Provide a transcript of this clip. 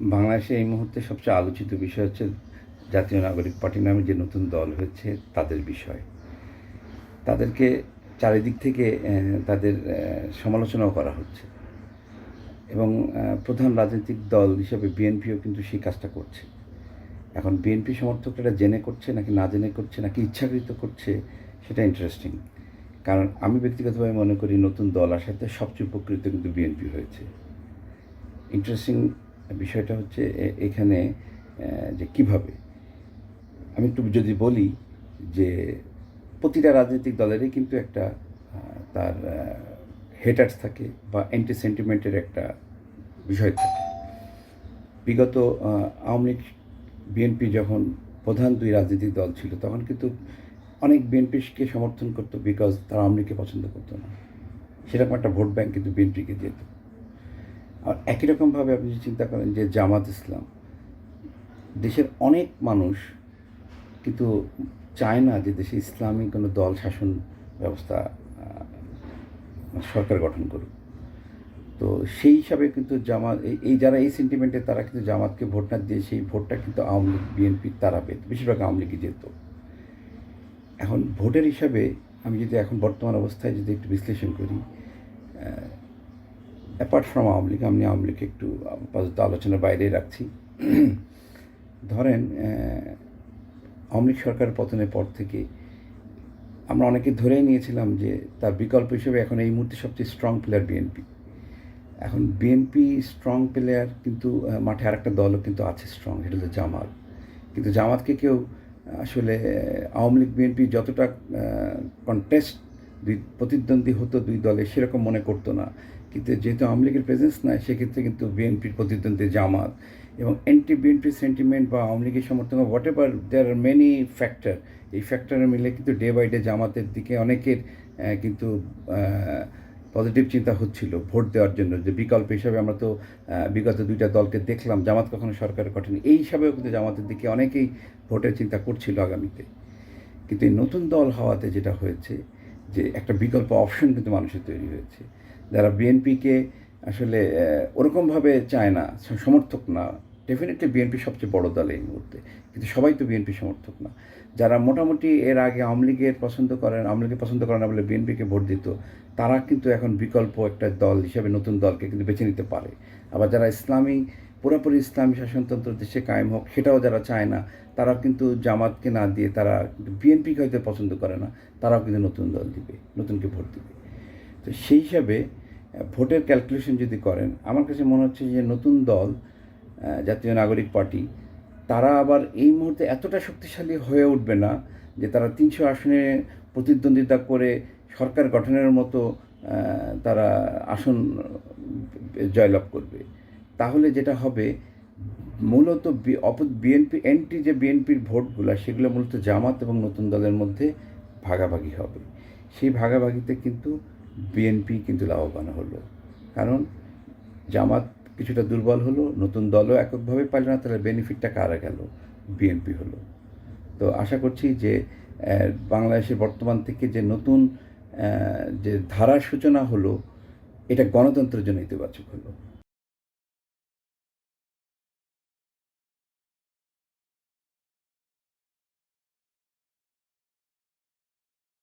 বাংলাদেশে এই মুহূর্তে সবচেয়ে আলোচিত বিষয় হচ্ছে জাতীয় নাগরিক পার্টি নামে যে নতুন দল হয়েছে তাদের বিষয়। তাদেরকে চারিদিক থেকে তাদের সমালোচনাও করা হচ্ছে। এবং প্রধান রাজনৈতিক দল হিসেবে বিএনপিও কিন্তু সেই কাজটা করছে। এখন বিএনপি সমর্থকরা জেনে করছে নাকি না জেনে করছে, নাকি ইচ্ছাকৃত করছে, সেটা ইন্টারেস্টিং কারণ আমি ব্যক্তিগতভাবে মনে করি নতুন দল আসাতে সবচেয়ে উপকৃত কিন্তু বিএনপি হয়েছে। ইন্টারেস্টিং বিষয়টা হচ্ছে এখানে যে কীভাবে? আমি একটু যদি বলি যে প্রতিটা রাজনৈতিক দলেরই কিন্তু একটা তার হেটার্স থাকে বা অ্যান্টি সেন্টিমেন্টের একটা বিষয় থাকে। বিগত আওয়ামী লীগ, বিএনপি যখন প্রধান দুই রাজনৈতিক দল ছিল, তখন কিন্তু অনেক বিএনপিকে সমর্থন করতো বিকজ তারা আওয়ামী লীগকে পছন্দ করতো না। সেরকম একটা ভোট ব্যাংক কিন্তু বিএনপিকে যেত আর একই রকমভাবে আপনি যদি চিন্তা করেন যে জামাত ইসলাম, দেশের অনেক মানুষ কিন্তু চায় না যে দেশে ইসলামী কোনো দল শাসন ব্যবস্থা সরকার গঠন করুক। তো সেই হিসাবে কিন্তু জামাত, এই- যারা এই সেন্টিমেন্টে তারা কিন্তু জামাতকে ভোট না দিয়ে সেই ভোটটা কিন্তু আওয়ামী লীগ, বিএনপি তারা পেত, বেশিরভাগ আওয়ামী লীগই যেত। এখন ভোটের হিসাবে আমি যদি এখন বর্তমান অবস্থায় যদি একটু বিশ্লেষণ করি অ্যাপার্ট ফ্রম আওয়ামী লীগ আমি আওয়ামী লীগকে একটু আপাতত আলোচনার বাইরেই রাখছি। ধরেন আওয়ামী লীগ সরকার পতনের পর থেকে আমরা অনেকে ধরেই নিয়েছিলাম যে তার বিকল্প হিসেবে এখন এই মুহূর্তে সবচেয়ে স্ট্রং প্লেয়ার বিএনপি এখন বিএনপি স্ট্রং প্লেয়ার কিন্তু মাঠে আরেকটা দলও কিন্তু আছে স্ট্রং সেটা হলো জামাত। কিন্তু জামাতকে কেউ, আসলে আওয়ামী লীগ বিএনপি যতটা কন্টেস্ট দুই, প্রতিদ্বন্দ্বী হতো দুই দলে সেরকম মনে করতো না। কিন্তু যেহেতু আওয়ামী লীগের প্রেজেন্স নাই, সেক্ষেত্রে কিন্তু বিএনপির প্রতিদ্বন্দ্বী জামাত এবং অ্যান্টি বিএনপি সেন্টিমেন্ট বা আওয়ামী লীগের সমর্থন whatever there are many factor এই ফ্যাক্টরে মিলে কিন্তু ডে বাই ডে জামাতের দিকে অনেকের কিন্তু পজিটিভ চিন্তা হচ্ছিল ভোট দেওয়ার জন্য। যে বিকল্প হিসাবে আমরা তো বিগত দুইটা দলকে দেখলাম, জামাত কখনো সরকার গঠনে এই হিসাবেও কিন্তু জামাতের দিকে অনেকেই ভোটের চিন্তা করছিল আগামীতে। কিন্তু এই নতুন দল হওয়াতে যেটা হয়েছে যে একটা বিকল্প অপশন কিন্তু মানুষের তৈরি হয়েছে। যারা বিএনপিকে আসলে ওরকমভাবে চায় না সমর্থক না ডেফিনেটলি বিএনপি সবচেয়ে বড় দল এই মুহূর্তে। কিন্তু সবাই তো বিএনপি সমর্থক না। যারা মোটামুটি এর আগে আওয়ামী লীগের পছন্দ করেন, আওয়ামী লীগের পছন্দ করেন না বলে বিএনপিকে ভোট দিত, তারা কিন্তু এখন বিকল্প একটা দল হিসেবে, নতুন দলকে কিন্তু বেছে নিতে পারে। আবার যারা ইসলামী পুরোপুরি ইসলামী শাসনতন্ত্র দেশে কায়েম হোক, সেটাও যারা চায় না তারা কিন্তু জামাতকে না দিয়ে তারা বিএনপিকে হয়তো পছন্দ করে না, তারাও কিন্তু নতুন দল দিবে, নতুনকে ভোট দিবে। তো সেই হিসাবে ভোটের ক্যালকুলেশন যদি করেন, আমার কাছে মনে হচ্ছে যে নতুন দল জাতীয় নাগরিক পার্টি, তারা আবার এই মুহূর্তে এতটা শক্তিশালী হয়ে উঠবে না যে তারা তিনশো আসনে প্রতিদ্বন্দ্বিতা করে সরকার গঠনের মতো তারা আসন জয়লাভ করবে। তাহলে যেটা হবে, মূলত বিএনপি এন্টি যে বিএনপির ভোটগুলো, সেগুলো মূলত জামাত এবং নতুন দলের মধ্যে ভাগাভাগি হবে। সেই ভাগাভাগিতে কিন্তু বিএনপি কিন্তু লাভবান হলো। কারণ জামাত কিছুটা দুর্বল হলো, নতুন দলও এককভাবে পাইল না, তাহলে বেনিফিটটা কারা গেল? বিএনপি হলো। তো আশা করছি যে বাংলাদেশের বর্তমান থেকে যে নতুন যে ধারার সূচনা হলো, এটা গণতন্ত্রের জন্য ইতিবাচক হলো।